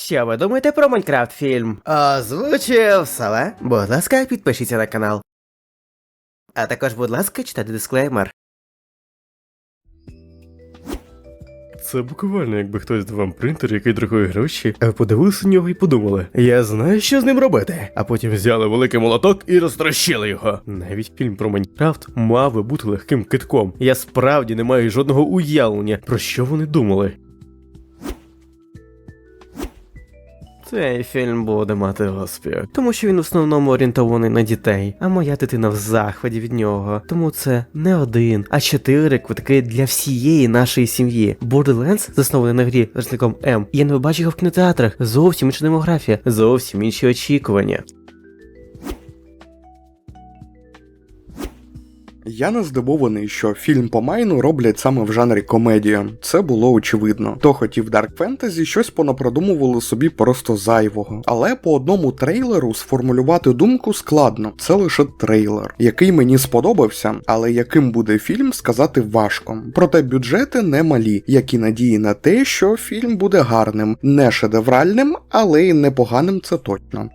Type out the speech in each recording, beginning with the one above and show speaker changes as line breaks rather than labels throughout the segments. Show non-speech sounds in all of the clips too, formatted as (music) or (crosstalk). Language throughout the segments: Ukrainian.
Що ви думаєте про Майнкрафт фільм? Озвучив Сала. Будь ласка, підпишіться на канал. А також, будь ласка, читайте дисклеймер.
Це буквально, якби хтось дав вам принтер, який друкує гроші, а ви подивилися на нього і подумали, я знаю, що з ним робити. А потім взяли великий молоток і розтрощили його. Навіть фільм про Майнкрафт мав би бути легким китком. Я справді не маю жодного уявлення, про що вони думали.
Цей фільм буде мати успіх, тому що він в основному орієнтований на дітей, а моя дитина в захваті від нього. Тому це не один, а чотири квитки для всієї нашої сім'ї. Borderlands, заснований на грі зником М. Я не бачу його в кінотеатрах. Зовсім інша демографія, зовсім інші очікування.
Я не здивований, що фільм по Майну роблять саме в жанрі комедія. Це було очевидно. Хто хотів Дарк Фентезі, щось понапридумували собі просто зайвого. Але по одному трейлеру сформулювати думку складно. Це лише трейлер, який мені сподобався, але яким буде фільм, сказати важко. Проте бюджети не малі, як і надії на те, що фільм буде гарним, не шедевральним, але й непоганим це точно.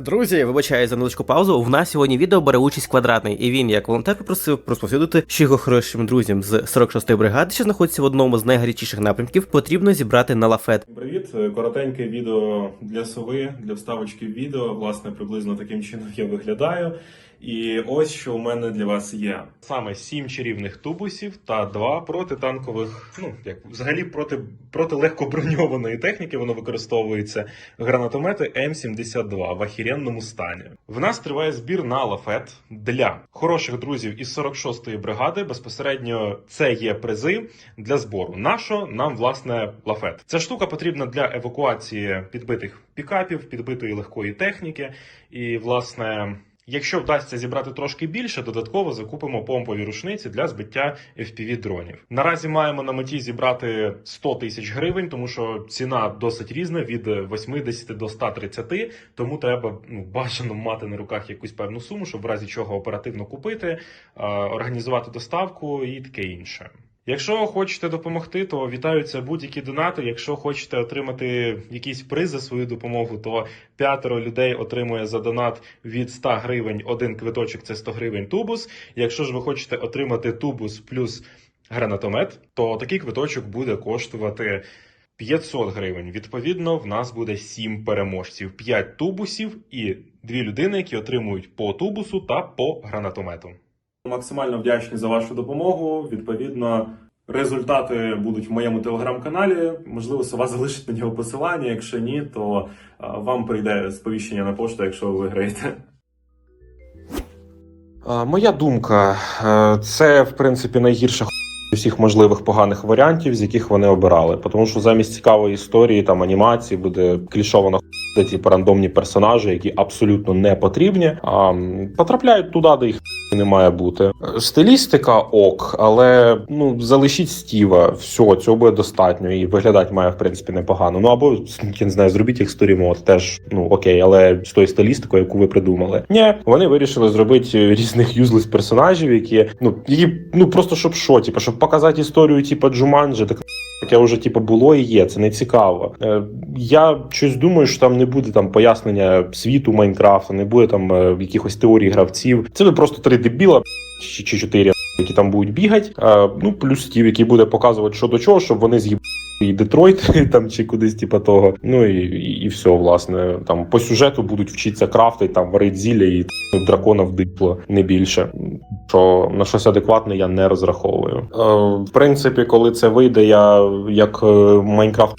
Друзі, вибачаю за невеличку паузу. В нас сьогодні відео бере участь квадратний, і він, як волонтер, попросив розповсюдити, що його хорошим друзям з 46-ї бригади, що знаходиться в одному з найгарячіших напрямків, потрібно зібрати на лафет.
Привіт, коротеньке відео для сови, для вставочки в відео. Власне, приблизно таким чином я виглядаю. І ось що у мене для вас є: саме сім чарівних тубусів та два протитанкових, ну як взагалі проти, проти легкоброньованої техніки воно використовується гранатомети М72 в ахіренному стані. В нас триває збір на лафет для хороших друзів із 46-ї бригади. Безпосередньо це є призи для збору. Нашо нам власне лафет? Ця штука потрібна для евакуації підбитих пікапів, підбитої легкої техніки. І, власне, якщо вдасться зібрати трошки більше, додатково закупимо помпові рушниці для збиття fpv дронів. Наразі маємо на меті зібрати 100 тисяч гривень, тому що ціна досить різна від 80 до 130, тому треба ну, бажано мати на руках якусь певну суму, щоб в разі чого оперативно купити, організувати доставку і таке інше. Якщо хочете допомогти, то вітаються будь-які донати. Якщо хочете отримати якийсь приз за свою допомогу, то п'ятеро людей отримує за донат від 100 гривень один квиточок це 100 гривень тубус. Якщо ж ви хочете отримати тубус плюс гранатомет, то такий квиточок буде коштувати 500 гривень. Відповідно, в нас буде 7 переможців, 5 тубусів і 2 людини, які отримують по тубусу та по гранатомету. Максимально вдячні за вашу допомогу. Відповідно, результати будуть в моєму телеграм-каналі. Можливо, сова (laughs) залишить на нього посилання. Якщо ні, то вам прийде сповіщення на пошту, якщо ви виграєте.
Е, Моя думка, е, це в принципі найгірша всіх можливих поганих варіантів, з яких вони обирали. Тому що замість цікавої історії там анімації буде клішована хуйня, типу рандомні персонажі, які абсолютно не потрібні, а потрапляють туди, де їх не має бути. Стилістика ок, але ну залишіть стіва, все, цього буде достатньо, і виглядати має в принципі непогано. Ну або я не знаю, зробіть як сторі мод, теж ну окей, але з тою стилістикою, яку ви придумали. Ні, вони вирішили зробити різних юзлес персонажів, які ну які ну просто щоб що, типу, щоб показати історію, типу Джуманджі, так. Таке вже типу було і є, це не цікаво. Е, я щось думаю, що там не буде там пояснення світу Майнкрафта, не буде там е, якихось теорій гравців. Це ви просто три дебіла чи, чотири, які там будуть бігати. Е, ну плюс Стів, який буде показувати, що до чого, щоб вони з'їбали і Детройт (laughs) там чи кудись, типа того. Ну і, і, і все, власне. Там по сюжету будуть вчитися крафти, там варить зілля і ну, дракона вдипло, не більше. Що на щось адекватне я не розраховую. Е, в принципі, коли це вийде, я як е, Майнкрафт.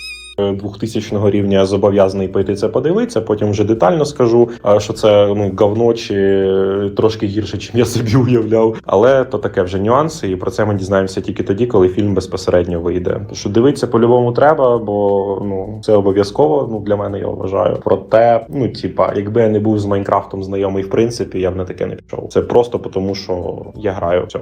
2000 рівня зобов'язаний пойти це подивитися. Потім вже детально скажу, що це ну говно чи е, трошки гірше, чим я собі уявляв. Але то таке вже нюанси, і про це ми дізнаємося тільки тоді, коли фільм безпосередньо вийде. Тому що дивитися по-любому треба, бо ну це обов'язково. Ну для мене я вважаю. Проте, ну типа, якби я не був з Майнкрафтом знайомий, в принципі, я б на таке не пішов. Це просто тому, що я граю. Все.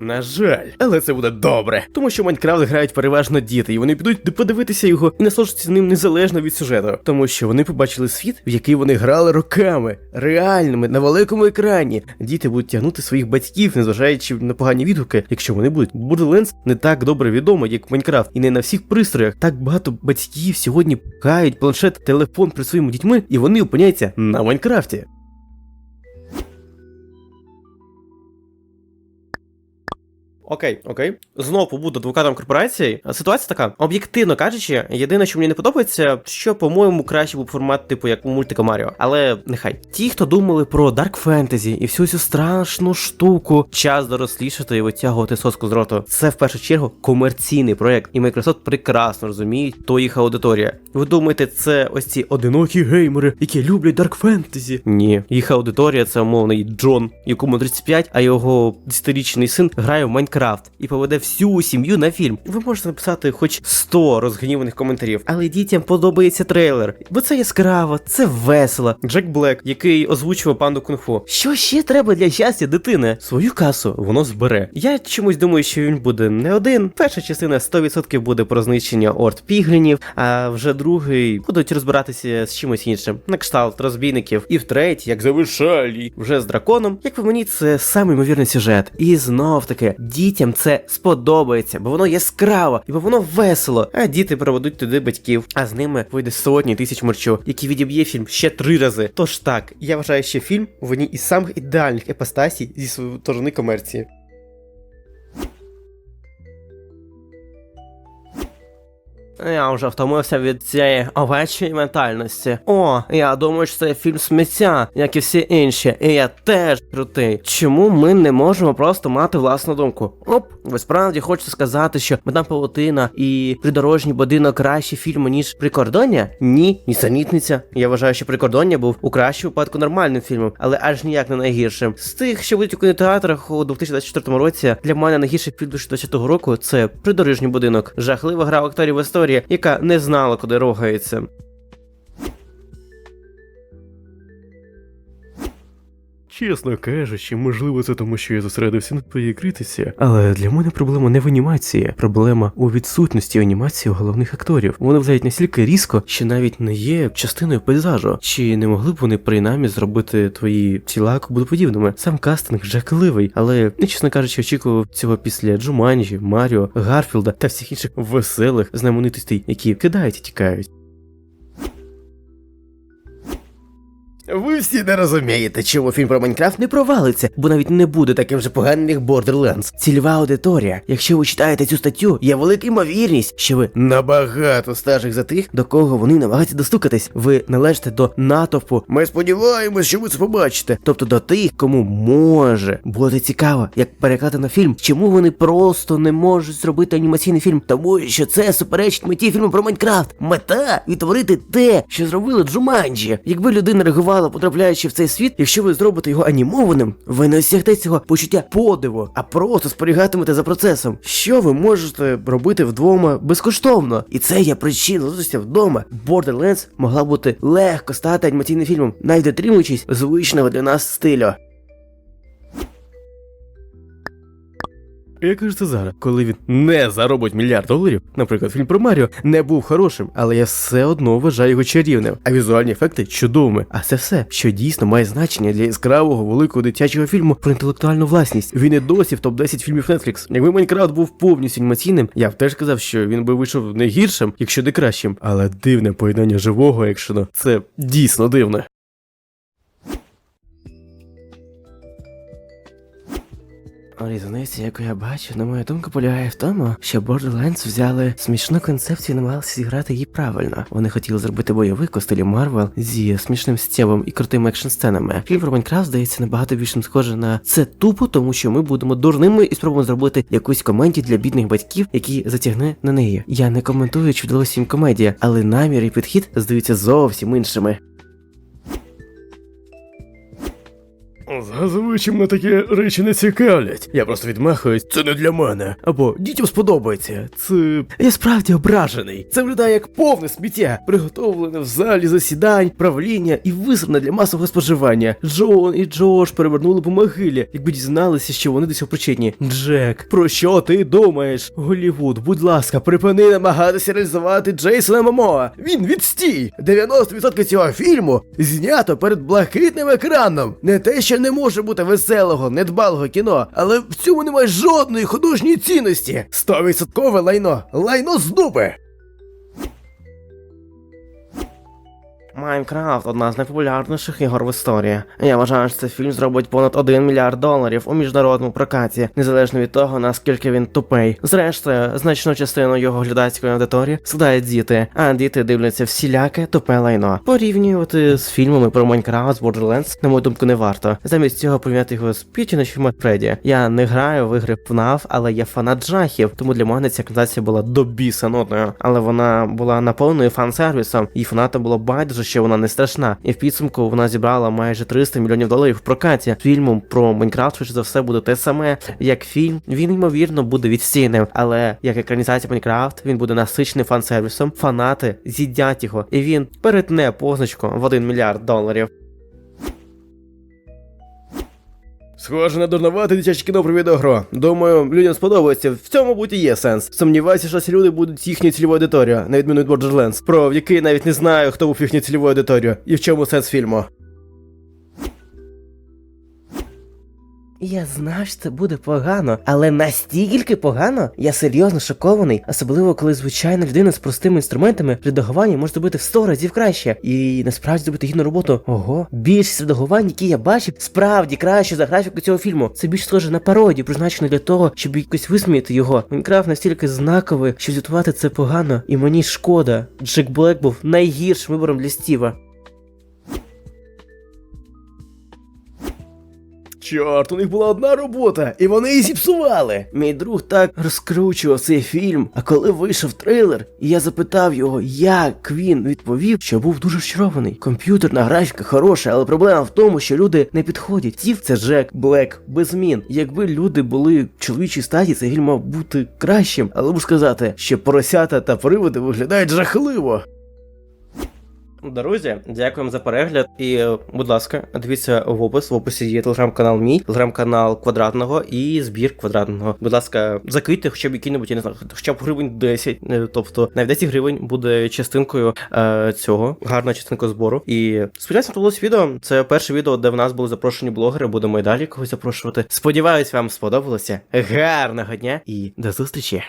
На жаль, але це буде добре, тому що Майнкрафт грають переважно діти, і вони підуть подивитися його і насолоджуватися ним незалежно від сюжету, тому що вони побачили світ, в який вони грали роками, реальними на великому екрані. Діти будуть тягнути своїх батьків, незважаючи на погані відгуки, якщо вони будуть. Borderlands не так добре відомо, як Майнкрафт, і не на всіх пристроях. Так багато батьків сьогодні пхають планшет, телефон при своїми дітьми, і вони опиняються на Майнкрафті.
Окей, окей. Знову побуду адвокатом корпорації. Ситуація така. Об'єктивно кажучи, єдине, що мені не подобається, що, по-моєму, краще був формат, типу, як мультика Маріо. Але нехай. Ті, хто думали про Dark Fantasy і всю цю страшну штуку, час дорослішати і витягувати соску з роту. Це в першу чергу комерційний проект, і Microsoft прекрасно розуміють, хто їх аудиторія. Ви думаєте, це ось ці одинокі геймери, які люблять Dark Fantasy? Ні, їх аудиторія це умовний Джон, якому 35, а його 10-річний син грає в Майнкрафт і поведе всю сім'ю на фільм. Ви можете написати хоч 100 розгніваних коментарів, але дітям подобається трейлер, бо це яскраво, це весело. Джек Блек, який озвучував панду кунг-фу. Що ще треба для щастя дитини? Свою касу воно збере. Я чомусь думаю, що він буде не один. Перша частина 100% буде про знищення орд піглінів, а вже другий будуть розбиратися з чимось іншим, на кшталт розбійників. І втретє, як завершальний, вже з драконом. Як по мені, це самий ймовірний сюжет. І знов таки, дітям це сподобається, бо воно яскраво, і бо воно весело. А діти проведуть туди батьків, а з ними вийде сотні тисяч мерчу, які відіб'є фільм ще три рази. Тож так, я вважаю, що фільм в одній із самих ідеальних епостасій зі сторони комерції. Я вже втомився від цієї овечої ментальності. О, я думаю, що це фільм сміття, як і всі інші, і я теж крутий. Чому ми не можемо просто мати власну думку? Оп, ви справді хочете сказати, що Мадам Павутина і придорожній будинок кращі фільми, ніж прикордоння? Ні, нісенітниця. Я вважаю, що прикордоння був у кращому випадку нормальним фільмом, але аж ніяк не найгіршим. З тих, що будуть у кінотеатрах у 2024 році, для мене найгірший фільм 2020 року це придорожній будинок. Жахлива гра акторів в історії, яка не знала, куди рогається.
Чесно кажучи, можливо, це тому, що я зосередився на твоїй критиці, але для мене проблема не в анімації, проблема у відсутності анімації у головних акторів. Вони виглядають настільки різко, що навіть не є частиною пейзажу. Чи не могли б вони принаймні зробити твої тіла кубодоподібними? Сам кастинг жахливий, але я, чесно кажучи, очікував цього після Джуманджі, Маріо, Гарфілда та всіх інших веселих знаменитостей, які кидають і тікають.
Ви всі не розумієте, чому фільм про Майнкрафт не провалиться, бо навіть не буде таким же поганим, як Borderlands. Цільова аудиторія. Якщо ви читаєте цю статтю, є велика ймовірність, що ви набагато старших за тих, до кого вони намагаються достукатись. Ви належите до натовпу. Ми сподіваємось, що ви це побачите. Тобто до тих, кому може бути цікаво, як переклати на фільм, чому вони просто не можуть зробити анімаційний фільм, тому що це суперечить меті фільму про Майнкрафт. Мета відтворити те, що зробили Джуманджі. Якби людина реагувала, потрапляючи в цей світ, якщо ви зробите його анімованим, ви не осягнете цього почуття подиву, а просто спорігатимете за процесом. Що ви можете робити вдома безкоштовно? І це є причина зустрічі вдома. Borderlands могла бути легко стати анімаційним фільмом, навіть дотримуючись звичного для нас стилю.
Я кажу зараз, коли він не заробить мільярд доларів, наприклад, фільм про Маріо не був хорошим, але я все одно вважаю його чарівним, а візуальні ефекти чудовими. А це все, що дійсно має значення для яскравого великого дитячого фільму про інтелектуальну власність. Він і досі в топ 10 фільмів Netflix. Якби Майнкрафт був повністю анімаційним, я б теж сказав, що він би вийшов не гіршим, якщо не кращим. Але дивне поєднання живого екшену це дійсно дивне.
Різниця, яку я бачу, на мою думку, полягає в тому, що Borderlands взяли смішну концепцію і намагалися зіграти її правильно. Вони хотіли зробити бойовик у стилі Марвел зі смішним стєвом і крутими екшн сценами. Фільм про Майнкрафт здається набагато більшим схоже на це тупо, тому що ми будемо дурними і спробуємо зробити якусь комедію для бідних батьків, які затягне на неї. Я не коментую, чи вдалося їм комедія, але намір і підхід здаються зовсім іншими.
Зазвичай мене такі речі не цікавлять. Я просто відмахуюсь, це не для мене. Або дітям сподобається. Це.
Я справді ображений. Це виглядає як повне сміття, приготовлене в залі засідань, правління і висране для масового споживання. Джон і Джош перевернули по могилі, якби дізналися, що вони цього причетні. Джек, про що ти думаєш? Голівуд, будь ласка, припини намагатися реалізувати Джейсона Момоа. Він відстій! 90% цього фільму знято перед блакитним екраном. Не те, що не може бути веселого, недбалого кіно, але в цьому немає жодної художньої цінності. Стовідсоткове лайно, лайно з дуби. Майнкрафт одна з найпопулярніших ігор в історії. Я вважаю, що цей фільм зробить понад 1 мільярд доларів у міжнародному прокаті, незалежно від того, наскільки він тупий. Зрештою, значну частину його глядацької аудиторії складають діти, а діти дивляться всіляке тупе лайно. Порівнювати з фільмами про Майнкрафт з Borderlands, на мою думку, не варто. Замість цього порівняти його з Пітіночем Фредді. Я не граю в ігри FNAF, але я фанат жахів, тому для мене ця екранізація була до біса нудною. Але вона була наповненою фан-сервісом, і фанатам було байдуже, що вона не страшна. І в підсумку вона зібрала майже 300 мільйонів доларів в прокаті. Фільмом про Майнкрафт, що за все, буде те саме, як фільм. Він ймовірно буде відстійним, але як екранізація Майнкрафт, він буде насичений фан-сервісом. Фанати з'їдять його, і він перетне позначку в 1 мільярд доларів.
Схоже на дурнувати дитяче кіно про відеогру. Думаю, людям сподобається. В цьому, мабуть, і є сенс. Сумніваюся, що ці люди будуть їхньою цільовою аудиторією, на відміну від Borderlands, про який навіть не знаю, хто був їхньою цільовою аудиторією і в чому сенс фільму.
Я знав, що це буде погано, але настільки погано, я серйозно шокований, особливо коли звичайна людина з простими інструментами редагування може зробити в 100 разів краще. І насправді зробити гідну роботу. Ого, більшість редагувань, які я бачив, справді краще за графіку цього фільму. Це більш схоже на пародію, призначену для того, щоб якось висміяти його. Майнкрафт настільки знаковий, що звітувати це погано, і мені шкода. Джек Блек був найгіршим вибором для Стіва.
Чорт, у них була одна робота, і вони її зіпсували.
Мій друг так розкручував цей фільм, а коли вийшов трейлер, і я запитав його, як він відповів, що був дуже розчарований. Комп'ютерна графіка хороша, але проблема в тому, що люди не підходять. Стів це Джек Блек без змін. Якби люди були в чоловічій статі, цей фільм мав бути кращим, але можу сказати, що поросята та приводи виглядають жахливо. Друзі, дякуємо за перегляд. І, будь ласка, дивіться в опис. В описі є телеграм-канал мій, телеграм-канал квадратного і збір квадратного. Будь ласка, закидьте хоча б який-небудь, я не знаю, хоча б гривень 10. е, Тобто навіть 10 гривень буде частинкою е, цього, гарна частинка збору. І сподіваюся, сподобалось відео. Це перше відео, де в нас були запрошені блогери. Будемо і далі когось запрошувати. Сподіваюсь, вам сподобалося. Гарного дня і до зустрічі!